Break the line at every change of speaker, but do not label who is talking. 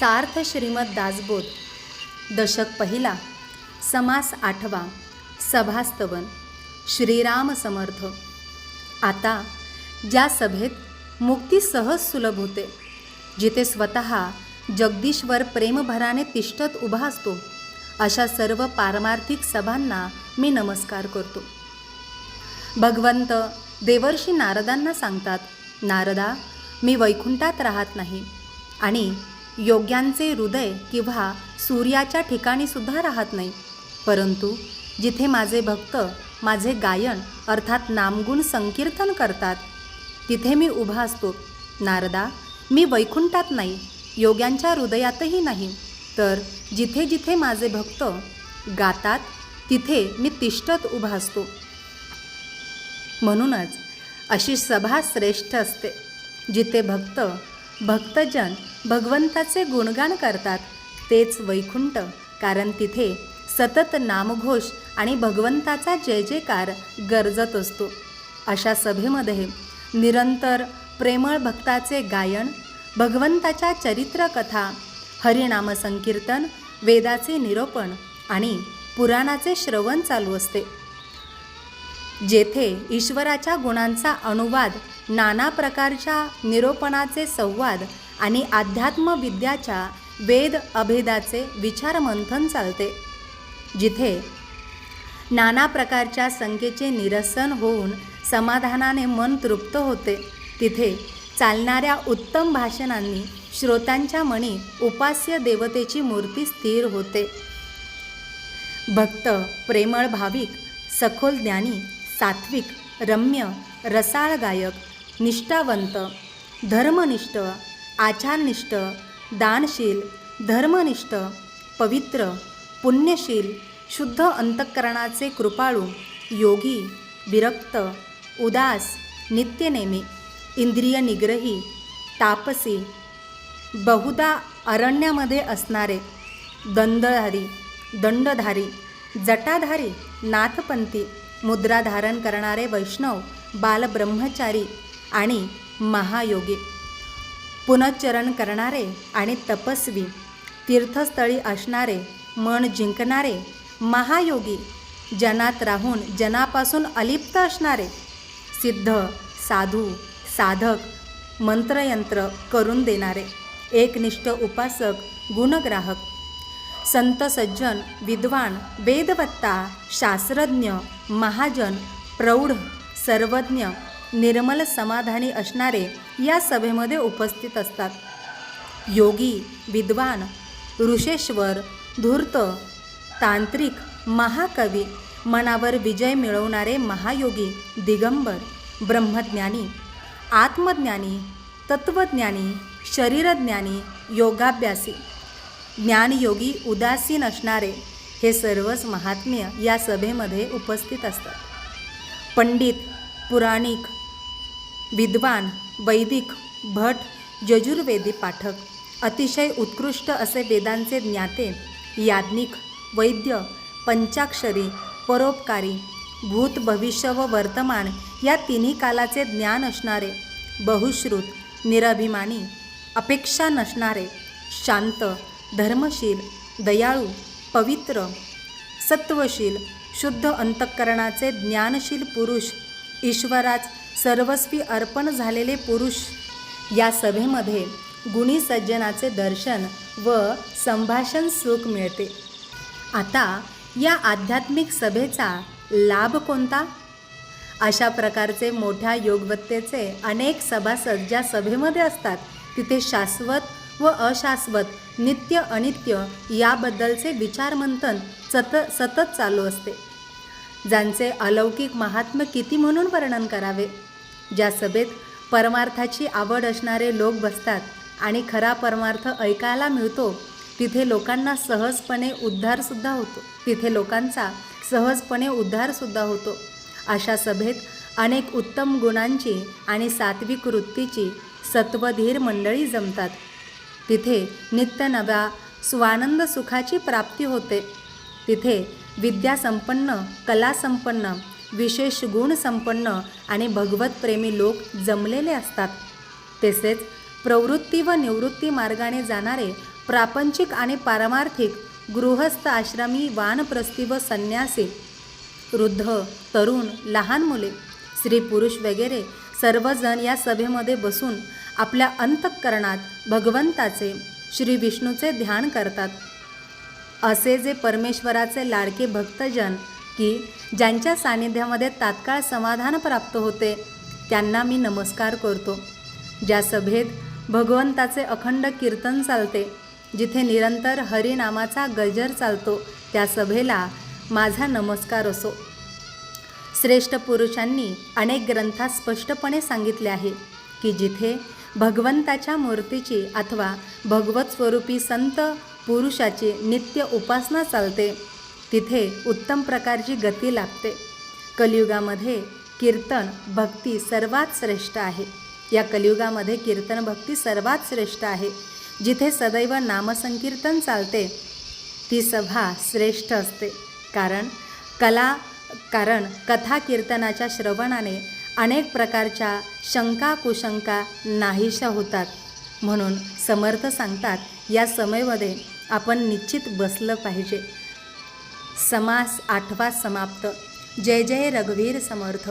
सार्थ श्रीमद दासबोध दशक पहिला समास आठवा सभास्तवन श्रीराम समर्थ. आता ज्या सभेत मुक्ती सहज सुलभ होते जिथे स्वतः जगदीश्वर प्रेमभराने तिष्ठत उभा असतो अशा सर्व पारमार्थिक सभांना मी नमस्कार करतो. भगवंत देवर्षी नारदांना सांगतात नारदा मी वैकुंठात राहत नाही आणि योग्यांचे हृदय किंवा सूर्याच्या ठिकाणी सुद्धा राहत नाही. परंतु जिथे माझे भक्त माझे गायन अर्थात नामगुण संकीर्तन करतात तिथे मी उभा असतो. नारदा मी वैकुंठात नाही योग्यांच्या हृदयातही नाही. तर जिथे जिथे माझे भक्त गातात तिथे मी तिष्ठत उभा असतो. म्हणूनच अशी सभा श्रेष्ठ असते जिथे भक्त भक्तजन भगवंताचे गुणगान करतात. तेच वैकुंठ कारण तिथे सतत नामघोष आणि भगवंताचा जय जयकार गरजत असतो. अशा सभेमध्ये निरंतर प्रेमळ भक्ताचे गायन भगवंताच्या चरित्रकथा हरिनाम संकीर्तन वेदाचे निरोपण आणि पुराणाचे श्रवण चालू असते. जेथे ईश्वराच्या गुणांचा अनुवाद नाना प्रकारच्या निरोपणाचे संवाद आणि अध्यात्मविद्याच्या वेद अभेदाचे विचारमंथन चालते जिथे नाना प्रकारच्या संख्येचे निरसन होऊन समाधानाने मन तृप्त होते तिथे चालणाऱ्या उत्तम भाषणांनी श्रोत्यांच्या मनी उपास्य देवतेची मूर्ती स्थिर होते. भक्त प्रेमळ भाविक सखोल ज्ञानी सात्विक रम्य रसाळ गायक निष्ठावंत धर्मनिष्ठ आचारनिष्ठ दानशील धर्मनिष्ठ पवित्र पुण्यशील शुद्ध अंतःकरणाचे कृपाळू योगी विरक्त उदास नित्यनेमी इंद्रिय निग्रही तापसी बहुधा अरण्यामध्ये असणारे दंडधारी दंडधारी जटाधारी नाथपंथी मुद्रा धारण करणारे वैष्णव बालब्रह्मचारी आणि महायोगी. पुनच्चरण करणारे आणि तपस्वी तीर्थस्थळी असणारे मन जिंकणारे महायोगी जनात राहून जनापासून अलिप्त असणारे. सिद्ध साधू साधक मंत्रयंत्र करून देणारे. एकनिष्ठ उपासक गुणग्राहक. संत सज्जन विद्वान वेदवत्ता शास्त्रज्ञ महाजन प्रौढ सर्वज्ञ निर्मल समाधानी असणारे या सभेमध्ये उपस्थित असतात. योगी विद्वान ऋषेश्वर धूर्त तांत्रिक महाकवी मनावर विजय मिळवणारे महायोगी दिगंबर ब्रह्मज्ञानी आत्मज्ञानी तत्त्वज्ञानी शरीरज्ञानी योगाभ्यासी ज्ञानयोगी उदासीन असणारे हे सर्वच महात्म्य या सभेमध्ये उपस्थित असतात. पंडित पुराणिक विद्वान वैदिक भट यजुर्वेदी पाठक अतिशय उत्कृष्ट असे वेदांचे ज्ञाते याज्ञिक वैद्य पंचाक्षरी परोपकारी भूत भविष्य व वर्तमान या तिन्ही कालाचे ज्ञान असणारे बहुश्रुत निरभिमानी अपेक्षा नसणारे शांत धर्मशील दयाळू पवित्र सत्वशील शुद्ध अंतःकरणाचे ज्ञानशील पुरुष ईश्वराच सर्वस्वी अर्पण झालेले पुरुष. या सभेमध्ये गुणी सज्जनाचे दर्शन व संभाषण सुख मिळते. आता या आध्यात्मिक सभेचा लाभ कोणता? अशा प्रकारचे मोठ्या योगवत्तेचे अनेक सभासद ज्या सभेमध्ये असतात तिथे शाश्वत व अशाश्वत नित्य अनित्य याबद्दलचे विचारमंथन सत सतत चालू असते. ज्यांचे अलौकिक महात्म्य किती म्हणून वर्णन करावे? ज्या सभेत परमार्थाची आवड असणारे लोक बसतात आणि खरा परमार्थ ऐकायला मिळतो तिथे लोकांना सहजपणे उद्धारसुद्धा होतो. तिथे लोकांचा सहजपणे उद्धारसुद्धा होतो. अशा सभेत अनेक उत्तम गुणांची आणि सात्विक वृत्तीची सत्वधीर मंडळी जमतात. तिथे नित्य नव्या स्वानंद सुखाची प्राप्ती होते. तिथे विद्यासंपन्न कलासंपन्न विशेष गुणसंपन्न आणि भगवतप्रेमी लोक जमलेले असतात. तसेच प्रवृत्ती व निवृत्ती मार्गाने जाणारे प्रापंचिक आणि पारमार्थिक गृहस्थ आश्रमी वानप्रस्थी व संन्यासी वृद्ध तरुण लहान मुले स्त्री पुरुष वगैरे सर्वजण या सभेमध्ये बसून आपल्या अंतःकरणात भगवंताचे श्री विष्णूचे ध्यान करतात. असे जे परमेश्वराचे लाडके भक्तजन की ज्यांच्या सानिध्यामध्ये तात्काळ समाधान प्राप्त होते त्यांना मी नमस्कार करतो. ज्या सभेत भगवंताचे अखंड कीर्तन चालते जिथे निरंतर हरिनामाचा गजर चालतो त्या सभेला माझा नमस्कार असो. श्रेष्ठ पुरुषांनी अनेक ग्रंथात स्पष्टपणे सांगितले आहे की जिथे भगवंताच्या मूर्तीची अथवा भगवत स्वरूपी संत पुरुषाची नित्य उपासना चालते. तिथे उत्तम प्रकारची गती लागते कलियुगामध्ये कीर्तन भक्ती सर्वात श्रेष्ठ आहे. या कलियुगामध्ये कीर्तन भक्ती सर्वात श्रेष्ठ आहे. जिथे सदैव नामसंकीर्तन चालते ती सभा श्रेष्ठ असते. कारण कला कारण कथा कीर्तनाच्या श्रवणाने अनेक प्रकारच्या शंका कुशंका नाहीशा होतात. म्हणून समर्थ सांगतात या समयमध्ये आपण निश्चित बसलं पाहिजे. समास आठवा समाप्त. जय जय रघुवीर समर्थ.